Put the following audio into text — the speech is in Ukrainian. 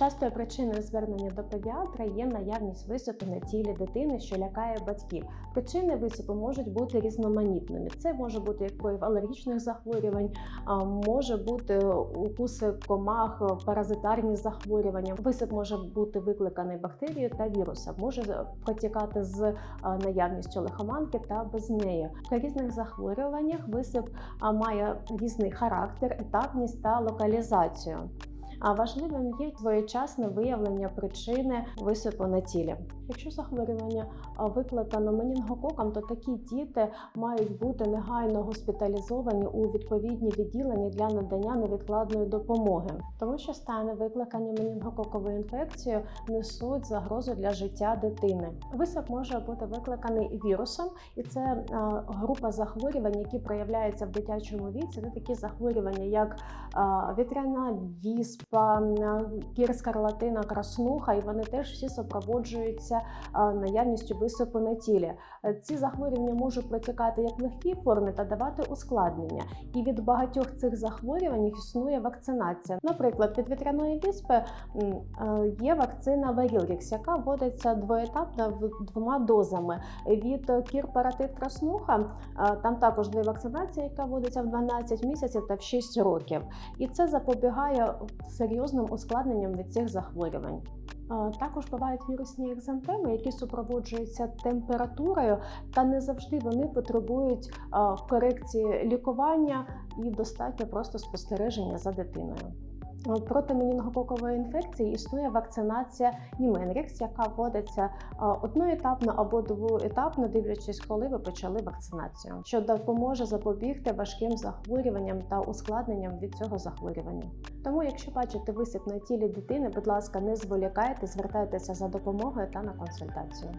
Частою причиною звернення до педіатра є наявність висипу на тілі дитини, що лякає батьків. Причини висипу можуть бути різноманітними. Це може бути як прояв алергічних захворювань, може бути укуси комах, паразитарні захворювання. Висип може бути викликаний бактерією та вірусом, може протікати з наявністю лихоманки та без неї. При різних захворюваннях висип має різний характер, етапність та локалізацію. А важливим є своєчасне виявлення причини висипу на тілі. Якщо захворювання викликано менінгококом, то такі діти мають бути негайно госпіталізовані у відповідні відділення для надання невідкладної допомоги, тому що стани викликані менінгококовою інфекцією несуть загрозу для життя дитини. Висип може бути викликаний вірусом, і це група захворювань, які проявляються в дитячому віці. Це такі захворювання, як вітряна віспа, а, кір скарлатина, краснуха, і вони теж всі супроводжуються наявністю висипу на тілі. Е, Ці захворювання можуть протікати як в легкій формі та давати ускладнення. І від багатьох цих захворювань існує вакцинація. Наприклад, від вітряної віспи е, є вакцина Варілрікс, яка вводиться двоетапно двома дозами. Від е, кір паратит краснуха е, там також дві вакцинації, яка вводиться в 12 місяців та в 6 років. І це запобігає серйозним ускладненням від цих захворювань. Також бувають вірусні екзантеми, які супроводжуються температурою, та не завжди вони потребують корекції лікування і достатньо просто спостереження за дитиною. Е, Проти менінгококової інфекції існує вакцинація Німенрікс, яка вводиться е, одноетапно або двоетапно, дивлячись, коли ви почали вакцинацію, що допоможе запобігти важким захворюванням та ускладненням від цього захворювання. Тому, якщо бачите висип на тілі дитини, будь ласка, не зволікайте, звертайтеся за допомогою та на консультацію.